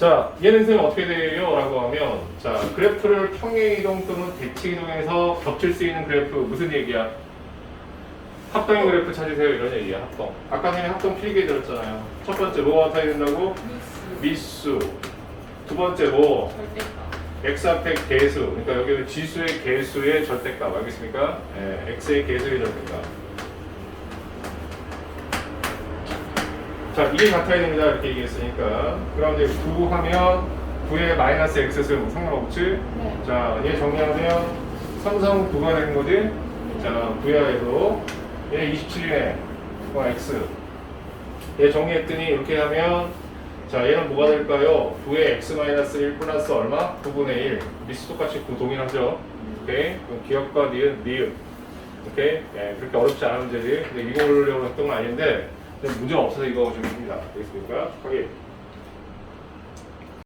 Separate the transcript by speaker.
Speaker 1: 자, 얘는 선생님 어떻게 돼요? 라고 하면, 자, 그래프를 평행 이동 또는 대칭 이동해서 겹칠 수 있는 그래프 무슨 얘기야? 합동의 그래프 찾으세요 이런 얘기야 합동 아까 전에 합동 필기 들었잖아요 첫 번째 뭐가 나타나야 된다고? 미수 두 번째 뭐?
Speaker 2: 절대값.
Speaker 1: x 앞에 개수 그러니까 여기는 지수의 개수의 절대값 알겠습니까? 예, x의 개수의 절대값 자 이게 같아야 됩니다 이렇게 얘기했으니까 그럼 이제 9 하면 9에 마이너스 x 쓰면 상관없지?
Speaker 2: 네.
Speaker 1: 자, 얘 정리하면 삼성 9가 되는 거지? 자, 부야에도 얘 27이네. 어, x. 얘 정리했더니 이렇게 하면 자, 얘는 뭐가 될까요? 9에 x-1 플러스 얼마? 9분의 1. 미스 똑같이 9 동일하죠? 오케이? 그럼 기억과 니은, 니은. 오케이? 예, 그렇게 어렵지 않은 문제지. 근데 이거 올려고 했던 건 아닌데 근데 문제가 없어서 이거 좀 합니다. 되겠습니까? 확인.